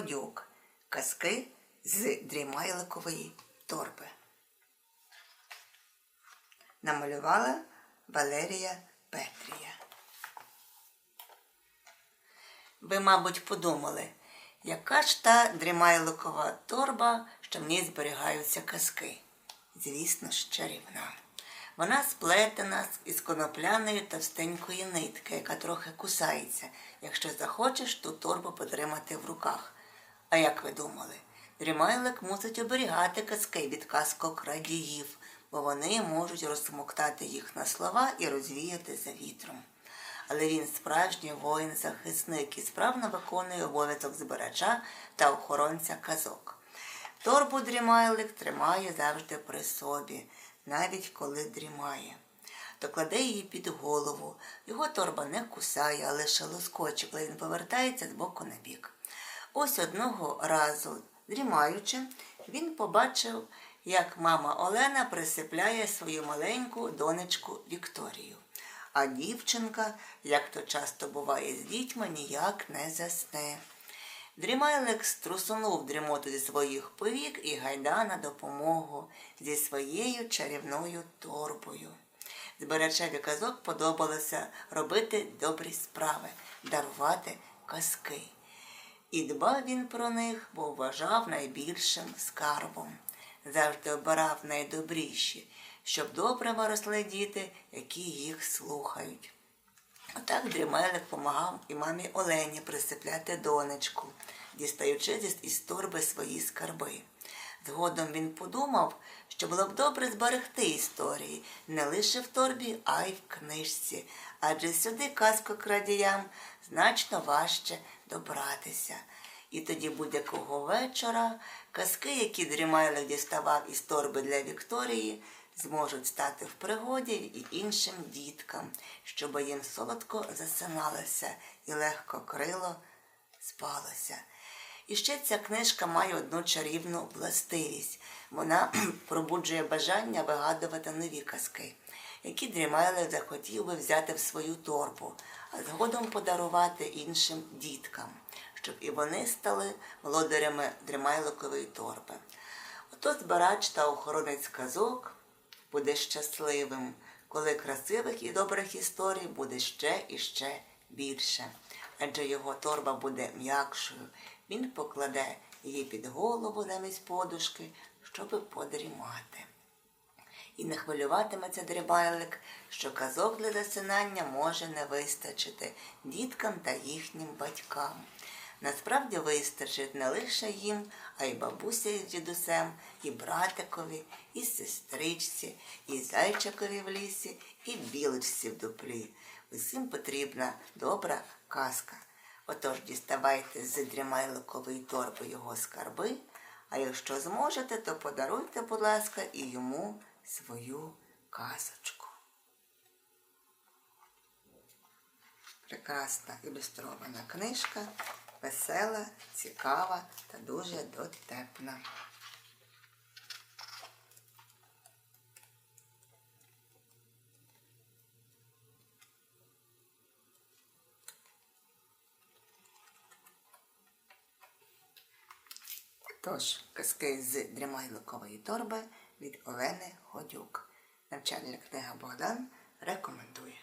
Ходюк. Казки з дрімайликової торби. Намалювала Валерія Петрія. Ви, мабуть, подумали, яка ж та дрімайликова торба, що в ній зберігаються казки. Звісно ж, чарівна. Вона сплетена із конопляної товстенької нитки, яка трохи кусається, якщо захочеш ту торбу потримати в руках. А як ви думали, дрімайлик мусить оберігати казки від казкокрадіїв, бо вони можуть розсмоктати їх на слова і розвіяти за вітром. Але він справжній воїн-захисник і справно виконує обов'язок збирача та охоронця казок. Торбу дрімайлик тримає завжди при собі, навіть коли дрімає. То кладе її під голову. Його торба не кусає, а лише лоскоче, коли він повертається з боку на бік. Ось одного разу, дрімаючи, він побачив, як мама Олена присипляє свою маленьку донечку Вікторію. А дівчинка, як то часто буває з дітьми, ніяк не засне. Дрімайлик струсунув дрімоту зі своїх повік і гайда на допомогу зі своєю чарівною торбою. Збирачеві казок подобалося робити добрі справи, дарувати казки. І дбав він про них, бо вважав найбільшим скарбом. Завжди обирав найдобріші, щоб добре виросли діти, які їх слухають. Отак дрімелик помагав і мамі Олені присипляти донечку, дістаючи із торби свої скарби. Згодом він подумав, що було б добре зберегти історії не лише в торбі, а й в книжці, адже сюди казкокрадіям значно важче добратися. І тоді будь-якого вечора казки, які дрімайлик діставав із торби для Вікторії, зможуть стати в пригоді і іншим діткам, щоб їм солодко засиналося і легко крило спалося. І ще ця книжка має одну чарівну властивість. Вона пробуджує бажання вигадувати нові казки, які дрімайлик захотів би взяти в свою торбу, а згодом подарувати іншим діткам, щоб і вони стали володарями дрімайликової торби. Ото збирач та охоронець казок буде щасливим, коли красивих і добрих історій буде ще і ще більше. Адже його торба буде м'якшою. Він покладе її під голову замість подушки, щоби подрімати. І не хвилюватиметься дрібайлик, що казок для засинання може не вистачити діткам та їхнім батькам. Насправді вистачить не лише їм, а й бабуся із дідусем, і братикові, і сестричці, і зайчикові в лісі, і білочці в дуплі. Усім потрібна добра казка. Отож діставайте з дрімайликової торби його скарби, а якщо зможете, то подаруйте, будь ласка, і йому свою казочку. Прекрасна ілюстрована книжка, весела, цікава та дуже дотепна. Тож, казки з дрімайликової торби від Олени Ходюк. Навчальна книга Богдан рекомендує.